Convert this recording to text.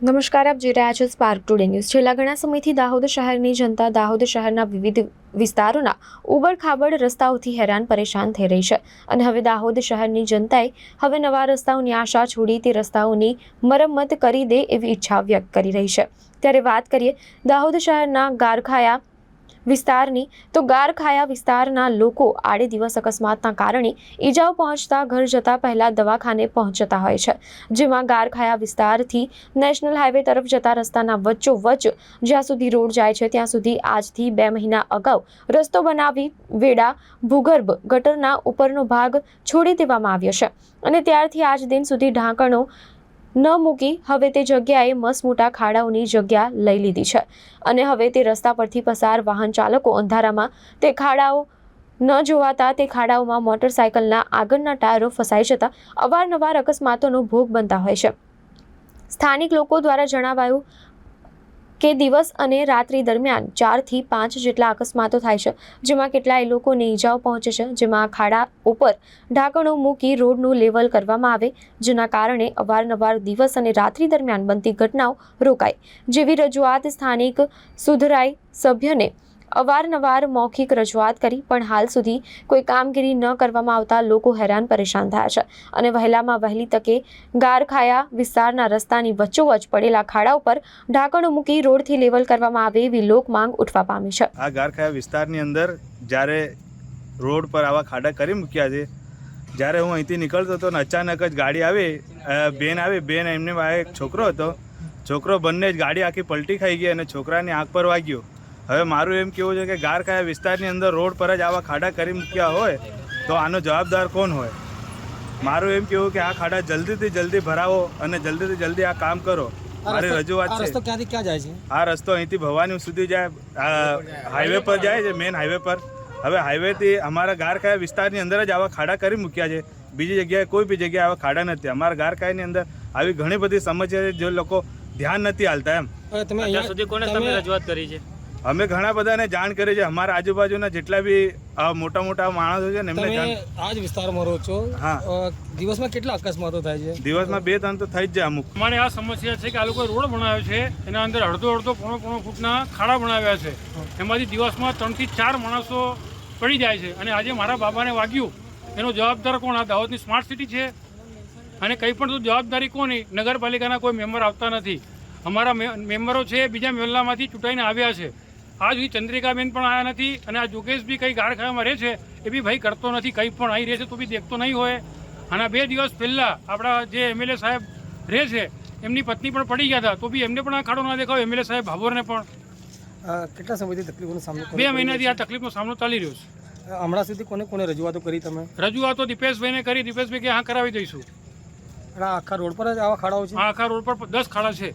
નમસ્કાર, આપ જોઈ રહ્યા છો સ્પાર્ક ટુડે ન્યૂઝ છેલ્લા ઘણા સમયથી દાહોદ શહેરની જનતા દાહોદ શહેરના વિવિધ વિસ્તારોના ઉબડખાબડ રસ્તાઓથી હેરાન પરેશાન થઈ રહી છે અને હવે દાહોદ શહેરની જનતાએ હવે નવા રસ્તાઓની આશા છોડી તે રસ્તાઓની મરમ્મત કરી દે એવી ઈચ્છા વ્યક્ત કરી રહી છે. ત્યારે વાત કરીએ દાહોદ શહેરના ગારખાયા વિસ્તારની તો ગારખાયા વિસ્તારના લોકો આડે દિવસ અકસ્માતના કારણે ઈજાઓ પહોંચતા ઘર જતા પહેલા દવાખાને પહોંચતા હોય છે. જેમાં ગારખાયા વિસ્તારથી નેશનલ હાઈવે તરફ જતા રસ્તાના વચ્ચોવચ્ચ જ્યાં સુધી રોડ જાય છે ત્યાં સુધી આજથી બે મહિના અગાઉ રસ્તો બનાવી વેડા ભૂગર્ભ ગટરના ઉપરનો ભાગ છોડી દેવામાં આવ્યો છે. અને ત્યારથી આજ દિન સુધી ઢાંકણો ન મૂકી હવે તે જગ્યાએ મસમોટા ખાડાઓની જગ્યા લઈ લીધી છે. અને હવે તે રસ્તા પરથી પસાર વાહન ચાલકો અંધારામાં તે ખાડાઓ ન જોવાતા તે ખાડાઓમાં મોટરસાયકલના આગળના ટાયરો ફસાઈ જતા અવારનવાર અકસ્માતોનો ભોગ બનતા હોય છે. સ્થાનિક લોકો દ્વારા જણાવાયું કે દિવસ અને રાત્રિ દરમિયાન ચારથી પાંચ જેટલા અકસ્માતો થાય છે, જેમાં કેટલાય લોકોને ઈજાઓ પહોંચે છે, જેમાં ખાડા ઉપર ઢાંકણો મૂકી રોડનું લેવલ કરવામાં આવે, જેના કારણે અવારનવાર દિવસ અને રાત્રિ દરમિયાન બનતી ઘટનાઓ રોકાય. જેવી રજૂઆત સ્થાનિક સુધરાઈ સભ્યને અવારનવાર મૌખિક રજૂઆત કરી, પણ હાલ સુધી કોઈ કામગીરી ન કરવામાં આવતા લોકો હેરાન પરેશાન થયા છે. અને વહેલામાં વહેલી તકે ગારખાયા વિસ્તારના રસ્તાની વચ્ચોવચ પડેલા ખાડા ઉપર ઢાંકણો મૂકી રોડથી લેવલ કરવામાં આવે એવી લોક માંગ ઉઠવા પામી છે. આ ગારખાયા વિસ્તારની અંદર જ્યારે રોડ પર આવા ખાડા કરી મૂક્યા છે, જ્યારે હું અહીંથી નીકળતો હતો ને અચાનક જ ગાડી આવી બેન આવી, બેન એમને એક છોકરો હતો. છોકરો બંને જ ગાડી આખી પલટી ખાઈ ગઈ અને છોકરાની આંખ પર વાગ્યો. હવે મારું એમ કેવું છે કે ગારખાયા વિસ્તારની અંદર રોડ પર જ આવા ખાડા કરી મૂક્યા હોય તો આનો જવાબદાર કોણ હોય? મારું એમ કેવું કે આ ખાડા જલ્દીથી જલ્દી ભરાવો અને જલ્દીથી જલ્દી આ કામ કરો. મારી રજૂઆત છે. રસ્તો ક્યાંથી ક્યાં જાય છે? આ રસ્તો અહીંથી ભવાની સુધી જાય આ હાઈવે પર જાય છે મેન હાઈવે પર. હવે હાઈવેથી અમારા ગારખાયા વિસ્તારની અંદર જ આવા ખાડા કરી મૂક્યા છે. બીજી જગ્યાએ કોઈ બી જગ્યાએ આવા ખાડા નથી. અમારા ગારખાયાની અંદર આવી ઘણી બધી સમસ્યા છે જે લોકો ધ્યાન નથી હાલતા એમ. તમે અહીંયા સુધી કોને તમે- તમે રજૂઆત કરી છે? અમે ઘણા બધાને જાણ કરી છે. અમારા આજુબાજુના જેટલા બી મોટા મોટા માણસો છે ને એમને તમે આ જ વિસ્તારમાં રહો છો. હા. દિવસમાં કેટલા અકસ્માતો થાય છે? દિવસમાં બે ત્રણ તો થઈ જ જાય અમુક. અમારે આ સમસ્યા છે કે આ લોકો રોડ બનાવ્યો છે. એના અંદર અડધો અડધો પોણો પોણો ફૂટના ખાડા બનાવ્યા છે. એમાંથી દિવસમાં ત્રણથી ચાર માણસો પડી જાય છે. અને આજે મારા બાબાને વાગ્યું. એનો જવાબદાર કોણ? આ દાહોદની સ્માર્ટ સિટી છે. અને કંઈ પણ તો જવાબદારી કોની? નગરપાલિકાના કોઈ મેમ્બર આવતા નથી. અમારા મેમ્બરો છે બીજા મહેલામાંથી ચૂંટાઈને આવ્યા છે. આજ સુધી ચંદ્રિકાબેન પણ આવ્યા નથી અને આ જોગેશ બી કંઈ ગારખામાં રહે છે એ બી ભાઈ કરતો નથી કંઈ પણ અહીં રહે છે તો બી દેખતો નહીં હોય. અને આ બે દિવસ પહેલાં આપણા જે એમએલએ સાહેબ રહે છે એમની પત્ની પણ પડી ગયા હતા તો બી એમને પણ આ ખાડો ના દેખાવ એમએલએ સાહેબ ભાભોરને પણ. કેટલા સમયથી તકલીફોનો સામનો બે મહિનાથી આ તકલીફનો સામનો ચાલી રહ્યો છે? હમણાં સુધી કોને કોને રજૂઆતો કરી તમે? રજૂઆતો દીપેશભાઈને કરી દીપેશભાઈ કે હા કરાવી દઈશું. આખા રોડ પર જ આવા ખાડાઓ છે? આ આખા રોડ પર દસ ખાડા છે.